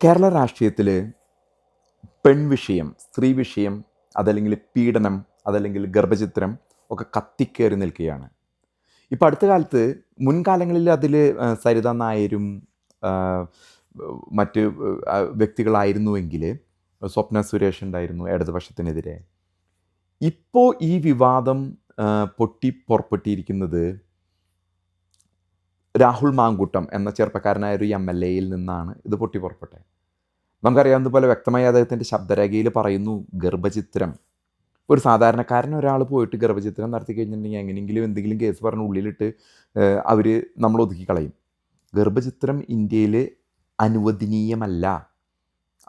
കേരള രാഷ്ട്രീയത്തിൽ പെൺവിഷയം സ്ത്രീ വിഷയം അതല്ലെങ്കിൽ പീഡനം അതല്ലെങ്കിൽ ഗർഭചിത്രം ഒക്കെ കത്തിക്കേറി നിൽക്കുകയാണ്. ഇപ്പോൾ അടുത്ത കാലത്ത് മുൻകാലങ്ങളിൽ അതിൽ സരിത നായരും മറ്റ് വ്യക്തികളായിരുന്നുവെങ്കിൽ സ്വപ്ന സുരേഷ് ഉണ്ടായിരുന്നു ഇടതുപക്ഷത്തിനെതിരെ. ഇപ്പോൾ ഈ വിവാദം പൊട്ടി പുറപ്പെട്ടിരിക്കുന്നത് രാഹുൽ മാങ്കൂട്ടം എന്ന ചെറുപ്പക്കാരനായ ഒരു എം എൽ എയിൽ നിന്നാണ് ഇത് പൊട്ടി പുറപ്പെട്ടത്. നമുക്കറിയാവുന്നതുപോലെ വ്യക്തമായി അദ്ദേഹത്തിന്റെ ശബ്ദരേഖയിൽ പറയുന്നു ഗർഭചിത്രം. ഒരു സാധാരണക്കാരൻ ഒരാൾ പോയിട്ട് ഗർഭചിത്രം നടത്തി കഴിഞ്ഞിട്ടുണ്ടെങ്കിൽ എങ്ങനെയെങ്കിലും എന്തെങ്കിലും കേസ് പറഞ്ഞ് ഉള്ളിലിട്ട് അവർ നമ്മൾ ഒതുക്കി കളയും ഗർഭചിത്രം ഇന്ത്യയിൽ അനുവദനീയമല്ല.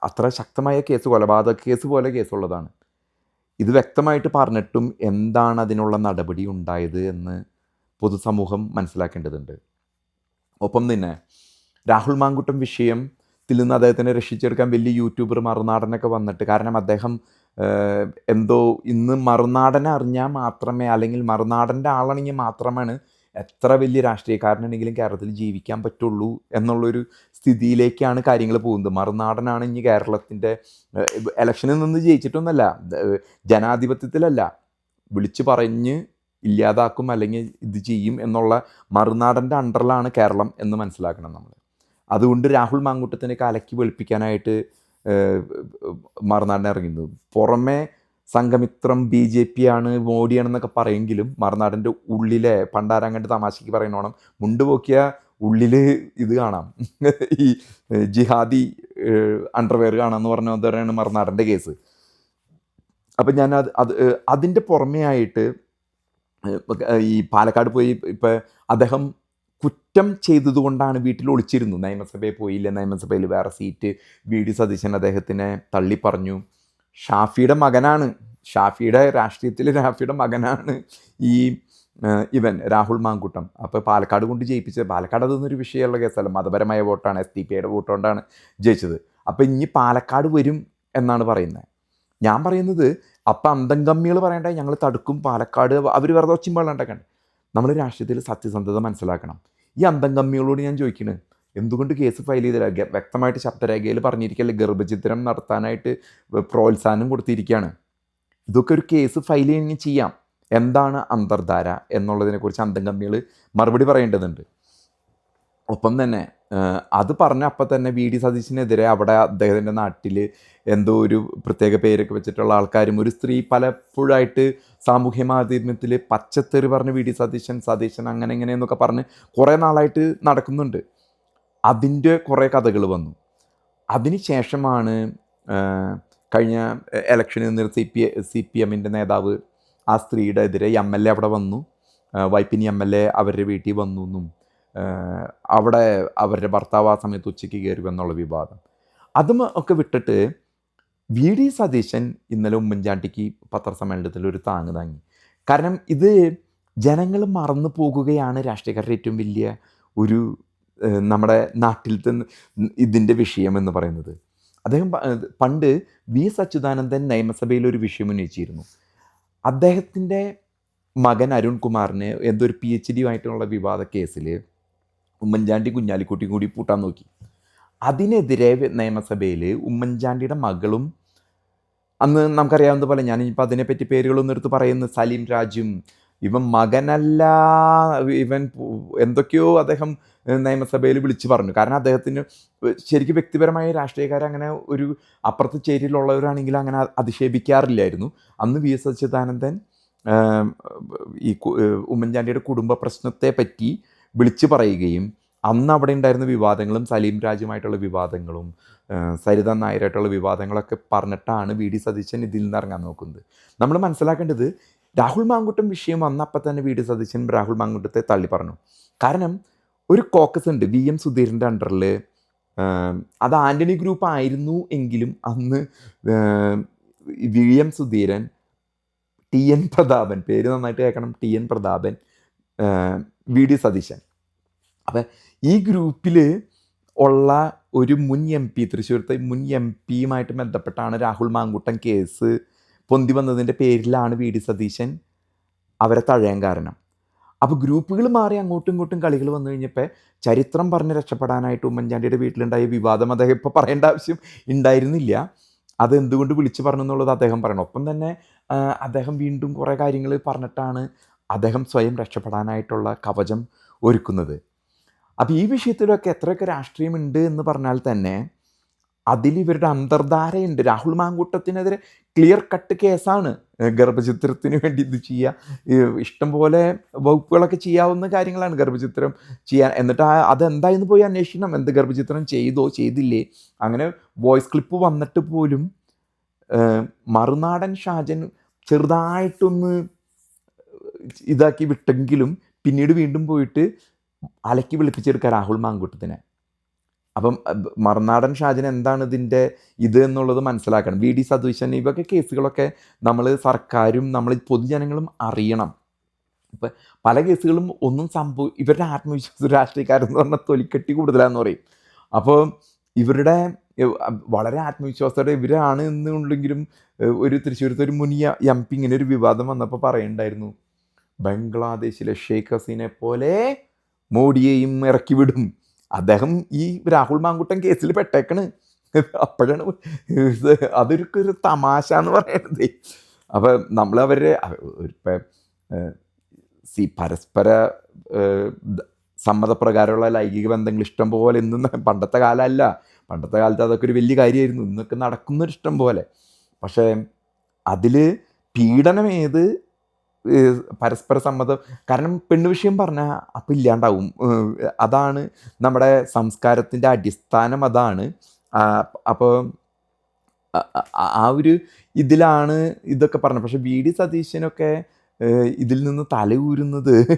അത്ര ശക്തമായ കേസ് കൊലപാതക കേസ് പോലെ കേസുള്ളതാണ്. ഇത് വ്യക്തമായിട്ട് പറഞ്ഞിട്ടും എന്താണ് അതിനുള്ള നടപടി ഉണ്ടായത് എന്ന് പൊതുസമൂഹം മനസ്സിലാക്കേണ്ടതുണ്ട്. ഒപ്പം തന്നെ രാഹുൽ മാങ്കുട്ടം വിഷയത്തിൽ നിന്ന് അദ്ദേഹത്തിനെ രക്ഷിച്ചെടുക്കാൻ വലിയ യൂട്യൂബർ മറുനാടനൊക്കെ വന്നിട്ട് കാരണം അദ്ദേഹം എന്തോ ഇന്ന് മറുനാടനെ അറിഞ്ഞാൽ മാത്രമേ അല്ലെങ്കിൽ മറുനാടന്റെ ആളാണെങ്കിൽ മാത്രമാണ് എത്ര വലിയ രാഷ്ട്രീയക്കാരനാണെങ്കിലും കേരളത്തിൽ ജീവിക്കാൻ പറ്റുള്ളൂ എന്നുള്ളൊരു സ്ഥിതിയിലേക്കാണ് കാര്യങ്ങൾ പോകുന്നത്. മറുനാടനാണ് ഇനി കേരളത്തിന്റെ ഇലക്ഷനിൽ നിന്ന് ജയിച്ചിട്ടൊന്നല്ല ജനാധിപത്യത്തിലല്ല വിളിച്ചു പറഞ്ഞ് ഇല്ലാതാക്കും അല്ലെങ്കിൽ ഇത് ചെയ്യും എന്നുള്ള മറുനാടന്റെ അണ്ടറിലാണ് കേരളം എന്ന് മനസ്സിലാക്കണം നമ്മൾ. അതുകൊണ്ട് രാഹുൽ മാങ്കൂട്ടത്തിനെ കലക്കി വെളുപ്പിക്കാനായിട്ട് മറുനാടൻ ഇറങ്ങുന്നത് പുറമെ സംഘമിത്രം ബി ജെ പി ആണ് മോഡിയാണെന്നൊക്കെ പറയെങ്കിലും മറുനാടിന്റെ ഉള്ളിലെ പണ്ടാരങ്ങട്ട് തമാശയ്ക്ക് പറയണോണം മുണ്ട് പോക്കിയ ഉള്ളിൽ ഇത് കാണാം. ഈ ജിഹാദി അണ്ടർവെയർ കാണാമെന്ന് പറഞ്ഞ പോലെയാണ് മറുനാടന്റെ കേസ്. അപ്പം ഞാൻ അത് അത് അതിന്റെ പുറമേ ആയിട്ട് ഈ പാലക്കാട് പോയി ഇപ്പം അദ്ദേഹം കുറ്റം ചെയ്തതുകൊണ്ടാണ് വീട്ടിൽ ഒളിച്ചിരുന്നു നിയമസഭയിൽ പോയില്ല. നിയമസഭയിൽ വേറെ സീറ്റ് വി. ഡി. സതീശൻ അദ്ദേഹത്തിനെ തള്ളി പറഞ്ഞു. ഷാഫിയുടെ മകനാണ്. ഷാഫിയുടെ രാഷ്ട്രീയത്തിൽ ഷാഫിയുടെ മകനാണ് ഈ ഇവൻ രാഹുൽ മാങ്കൂട്ടം. അപ്പോൾ പാലക്കാട് കൊണ്ട് ജയിപ്പിച്ചത്. പാലക്കാട് അതൊന്നും ഒരു വിഷയമുള്ള കേസല്ല. മതപരമായ വോട്ടാണ്. എസ് ഡി പിയുടെ വോട്ട് കൊണ്ടാണ് ജയിച്ചത്. അപ്പോൾ ഇനി പാലക്കാട് വരും എന്നാണ് പറയുന്നത്. ഞാൻ പറയുന്നത് അപ്പം അന്തം കമ്മികൾ പറയണ്ട ഞങ്ങൾ തടുക്കും പാലക്കാട് അവർ വെറുതെ ഒച്ചിമ്പാളം പാടാണ്ടൊക്കെയാണ് നമ്മൾ രാഷ്ട്രീയത്തിൽ സത്യസന്ധത മനസ്സിലാക്കണം. ഈ അന്തം കമ്മികളോട് ഞാൻ ചോദിക്കുന്നത് എന്തുകൊണ്ട് കേസ് ഫയൽ ചെയ്തില്ല? വ്യക്തമായിട്ട് ശബ്ദരേഖയിൽ പറഞ്ഞിരിക്കല്ലേ ഗർഭചിത്രം നടത്താനായിട്ട് പ്രോത്സാഹനം കൊടുത്തിരിക്കുകയാണ് ഇതൊക്കെ ഒരു കേസ് ഫയൽ ചെയ്യുകയും ചെയ്യാം. എന്താണ് അന്തർധാര എന്നുള്ളതിനെക്കുറിച്ച് അന്തം കമ്മികൾ മറുപടി പറയേണ്ടതുണ്ട്. ഒപ്പം തന്നെ അത് പറഞ്ഞ അപ്പം തന്നെ വി ഡി സതീശിനെതിരെ അവിടെ അദ്ദേഹത്തിന്റെ നാട്ടിൽ എന്തോ ഒരു പ്രത്യേക പേരൊക്കെ വെച്ചിട്ടുള്ള ആൾക്കാരും ഒരു സ്ത്രീ പലപ്പോഴായിട്ട് സാമൂഹ്യ മാധ്യമത്തിൽ പച്ചത്തെറി പറഞ്ഞ് വി ഡി സതീശൻ സതീശൻ അങ്ങനെ ഇങ്ങനെ എന്നൊക്കെ പറഞ്ഞ് കുറേ നാളായിട്ട് നടക്കുന്നുണ്ട്. അതിന്റെ കുറേ കഥകൾ വന്നു. അതിന് ശേഷമാണ് കഴിഞ്ഞ ഇലക്ഷനിൽ നിന്ന് സി പി സി പി എമ്മിന്റെ നേതാവ് ആ സ്ത്രീയുടെ എതിരെ എം എൽ എ അവിടെ വന്നു. വൈപ്പിനി എം എൽ എ അവരുടെ വീട്ടിൽ വന്നു എന്നും അവിടെ അവരുടെ ഭർത്താവ് ആ സമയത്ത് ഉച്ചയ്ക്ക് കയറി എന്നുള്ള വിവാദം. അതും ഒക്കെ വിട്ടിട്ട് വി ഡി സതീശൻ ഇന്നലെ ഉമ്മൻചാണ്ടിക്ക് പത്രസമ്മേളനത്തിൽ ഒരു താങ്ങ് താങ്ങി. കാരണം ഇത് ജനങ്ങൾ മറന്നു പോകുകയാണ് രാഷ്ട്രീയക്കാരുടെ ഏറ്റവും വലിയ ഒരു നമ്മുടെ നാട്ടിൽ തന്നെ ഇതിന്റെ വിഷയം എന്ന് പറയുന്നത്. അദ്ദേഹം പണ്ട് വി എസ് അച്യുതാനന്ദൻ നിയമസഭയിൽ ഒരു വിഷയം ഉന്നയിച്ചിരുന്നു. അദ്ദേഹത്തിന്റെ മകൻ അരുൺകുമാറിന് ഒരു പി എച്ച് ഡി ആയിട്ടുള്ള വിവാദ കേസിൽ ഉമ്മൻചാണ്ടി കുഞ്ഞാലിക്കുട്ടിയും കൂടി പൂട്ടാൻ നോക്കി. അതിനെതിരെ നിയമസഭയിൽ ഉമ്മൻചാണ്ടിയുടെ മകളും അന്ന് നമുക്കറിയാവുന്ന പോലെ ഞാൻ അതിനെപ്പറ്റി പേരുകളൊന്നും എടുത്ത് പറയുന്നു സലീം രാജും ഇവൻ മകനല്ല ഇവൻ എന്തൊക്കെയോ അദ്ദേഹം നിയമസഭയിൽ വിളിച്ചു പറഞ്ഞു. കാരണം അദ്ദേഹത്തിന് ശരിക്കും വ്യക്തിപരമായ രാഷ്ട്രീയക്കാരെ അങ്ങനെ ഒരു അപ്പുറത്ത് ചേരിയിലുള്ളവരാണെങ്കിൽ അങ്ങനെ അധിക്ഷേപിക്കാറില്ലായിരുന്നു. അന്ന് വി എസ് അച്യുതാനന്ദൻ ഈ ഉമ്മൻചാണ്ടിയുടെ കുടുംബ പ്രശ്നത്തെ പറ്റി വിളിച്ചു പറയുകയും അന്ന് അവിടെ ഉണ്ടായിരുന്ന വിവാദങ്ങളും സലീം രാജുമായിട്ടുള്ള വിവാദങ്ങളും സരിത നായരായിട്ടുള്ള വിവാദങ്ങളൊക്കെ പറഞ്ഞിട്ടാണ് വി ഡി സതീശൻ ഇതിൽ നിന്ന് ഇറങ്ങാൻ നോക്കുന്നത്. നമ്മൾ മനസ്സിലാക്കേണ്ടത് രാഹുൽ മാങ്കുട്ടം വിഷയം വന്നപ്പോൾ തന്നെ വി ഡി സതീശൻ രാഹുൽ മാങ്കുട്ടത്തെ തള്ളി പറഞ്ഞു. കാരണം ഒരു കോക്കസ് ഉണ്ട് വി എം സുധീറിന്റെ അണ്ടറിൽ അത് ആന്റണി ഗ്രൂപ്പ് ആയിരുന്നു എങ്കിലും അന്ന് V M Sudheeran T N Prathapan പേര് നന്നായിട്ട് കേൾക്കണം T N Prathapan V D Satheesan. അപ്പം ഈ ഗ്രൂപ്പിൽ ഉള്ള ഒരു മുൻ എം പി തൃശ്ശൂരത്തെ മുൻ എം പിയുമായിട്ട് ബന്ധപ്പെട്ടാണ് രാഹുൽ മാങ്കുട്ടൻ കേസ് പൊന്തി വന്നതിന്റെ പേരിലാണ് വി ഡി സതീശൻ അവരെ തഴയാൻ കാരണം. അപ്പോൾ ഗ്രൂപ്പുകൾ മാറി അങ്ങോട്ടും ഇങ്ങോട്ടും കളികൾ വന്നു കഴിഞ്ഞപ്പോൾ ചരിത്രം പറഞ്ഞ് രക്ഷപ്പെടാനായിട്ട് ഉമ്മൻചാണ്ടിയുടെ വീട്ടിലുണ്ടായ വിവാദം അദ്ദേഹം ഇപ്പോൾ പറയേണ്ട ആവശ്യം ഉണ്ടായിരുന്നില്ല. അത് എന്തുകൊണ്ട് വിളിച്ചു പറഞ്ഞു എന്നുള്ളത് അദ്ദേഹം പറയണം. ഒപ്പം തന്നെ അദ്ദേഹം വീണ്ടും കുറേ കാര്യങ്ങൾ പറഞ്ഞിട്ടാണ് അദ്ദേഹം സ്വയം രക്ഷപ്പെടാനായിട്ടുള്ള കവചം ഒരുക്കുന്നത്. അപ്പോൾ ഈ വിഷയത്തിലൊക്കെ എത്രയൊക്കെ രാഷ്ട്രീയമുണ്ട് എന്ന് പറഞ്ഞാൽ തന്നെ അതിൽ ഇവരുടെ അന്തർധാരയുണ്ട്. രാഹുൽ മാങ്കൂട്ടത്തിനെതിരെ ക്ലിയർ കട്ട് കേസാണ്. ഗർഭചിത്രത്തിന് വേണ്ടി ഇത് ചെയ്യുക ഇഷ്ടം ഇഷ്ടംപോലെ വകുപ്പുകളൊക്കെ ചെയ്യാവുന്ന കാര്യങ്ങളാണ് ഗർഭചിത്രം ചെയ്യാൻ. എന്നിട്ട് അതെന്തായെന്ന് പോയി അന്വേഷിക്കണം. എന്ത് ഗർഭചിത്രം ചെയ്തോ ചെയ്തില്ലേ? അങ്ങനെ വോയിസ് ക്ലിപ്പ് വന്നിട്ട് പോലും മറുനാടൻ ഷാജൻ ചെറുതായിട്ടൊന്ന് ഇതാക്കി വിട്ടെങ്കിലും പിന്നീട് വീണ്ടും പോയിട്ട് അലക്കി വിളിപ്പിച്ചെടുക്കുക രാഹുൽ മാങ്കുട്ടത്തിനെ. അപ്പം മറുനാടൻ ഷാജിന് എന്താണ് ഇതിന്റെ ഇത് എന്നുള്ളത് മനസ്സിലാക്കണം. വി ഡി സതീശൻ ഇവയൊക്കെ കേസുകളൊക്കെ നമ്മൾ സർക്കാരും നമ്മൾ പൊതുജനങ്ങളും അറിയണം. ഇപ്പം പല കേസുകളും ഒന്നും സംഭവ ഇവരുടെ ആത്മവിശ്വാസം രാഷ്ട്രീയക്കാരെന്ന് പറഞ്ഞാൽ തൊലിക്കെട്ടി കൂടുതലാന്ന് പറയും. അപ്പോൾ ഇവരുടെ വളരെ ആത്മവിശ്വാസത്തോടെ ഇവരാണ് എന്നുണ്ടെങ്കിലും ഒരു തൃശ്ശൂരത്തെ ഒരു മുനിയ എം പി ഇങ്ങനെ ഒരു വിവാദം വന്നപ്പോൾ പറയുണ്ടായിരുന്നു. ബംഗ്ലാദേശിലെ ഷെയ്ഖ് ഹസീനെ പോലെ മോഡിയെയും ഇറക്കി വിടും. അദ്ദേഹം ഈ രാഹുൽ മാങ്കുട്ടൻ കേസിൽ പെട്ടേക്കണ്. അപ്പോഴാണ് അതൊരു ഒരു തമാശ എന്ന് പറയുന്നത് അപ്പം നമ്മൾ അവരുടെ ഇപ്പം സി പരസ്പര സമ്മതപ്രകാരമുള്ള ലൈംഗിക ബന്ധങ്ങൾ ഇഷ്ടം പോലെ ഇന്ന് പണ്ടത്തെ കാലമല്ല പണ്ടത്തെ കാലത്ത് അതൊക്കെ ഒരു വലിയ കാര്യമായിരുന്നു. ഇന്നൊക്കെ നടക്കുന്നൊരു ഇഷ്ടം പോലെ. പക്ഷേ അതിൽ പീഡനം ഏത് പരസ്പര സമ്മതം. കാരണം പെണ്ണ് വിഷയം പറഞ്ഞാൽ അപ്പം ഇല്ലാണ്ടാവും. അതാണ് നമ്മുടെ സംസ്കാരത്തിന്റെ അടിസ്ഥാനം അതാണ്. അപ്പോൾ ആ ഒരു ഇതിലാണ് ഇതൊക്കെ പറഞ്ഞത്. പക്ഷെ വി ഡി സതീശനൊക്കെ ഇതിൽ നിന്ന് തലയൂരുന്നത്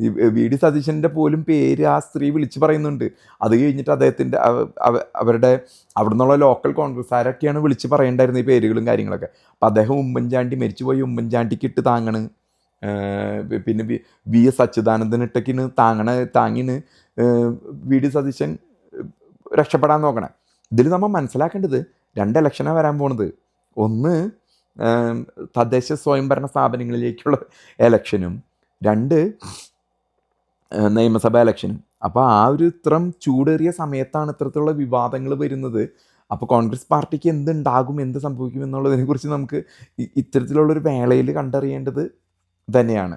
വി ഡി സതീശന്റെ പോലും പേര് ആ സ്ത്രീ വിളിച്ച് പറയുന്നുണ്ട്. അത് കഴിഞ്ഞിട്ട് അദ്ദേഹത്തിന്റെ അവ- അവ- അവരുടെ അവിടെ നിന്നുള്ള ലോക്കൽ കോൺഗ്രസ്സുകാരൊക്കെയാണ് വിളിച്ച് പറയേണ്ടായിരുന്നത് ഈ പേരുകളും കാര്യങ്ങളൊക്കെ. അപ്പം അദ്ദേഹം ഉമ്മൻചാണ്ടി മരിച്ചുപോയി ഉമ്മൻചാണ്ടിക്ക് ഇട്ട് താങ്ങണ്. പിന്നെ വി- എസ് അച്യുതാനന്ദൻ ഇട്ടക്കിന് താങ്ങണ താങ്ങിന് വി ഡി സതീശൻ രക്ഷപ്പെടാൻ നോക്കണേ. ഇതിൽ നമ്മൾ മനസ്സിലാക്കേണ്ടത് രണ്ട് ഇലക്ഷനാണ് വരാൻ പോണത്. ഒന്ന് തദ്ദേശ സ്വയംഭരണ സ്ഥാപനങ്ങളിലേക്കുള്ള എലക്ഷനും രണ്ട് നിയമസഭാ ഇലക്ഷനും അപ്പോൾ ആ ഒരു ഇത്രം ചൂടേറിയ സമയത്താണ് ഇത്തരത്തിലുള്ള വിവാദങ്ങൾ വരുന്നത്. അപ്പോൾ കോൺഗ്രസ് പാർട്ടിക്ക് എന്തുണ്ടാകും എന്ത് സംഭവിക്കും എന്നുള്ളതിനെക്കുറിച്ച് നമുക്ക് ഇത്തരത്തിലുള്ളൊരു വേളയിൽ കണ്ടറിയേണ്ടത് തന്നെയാണ്.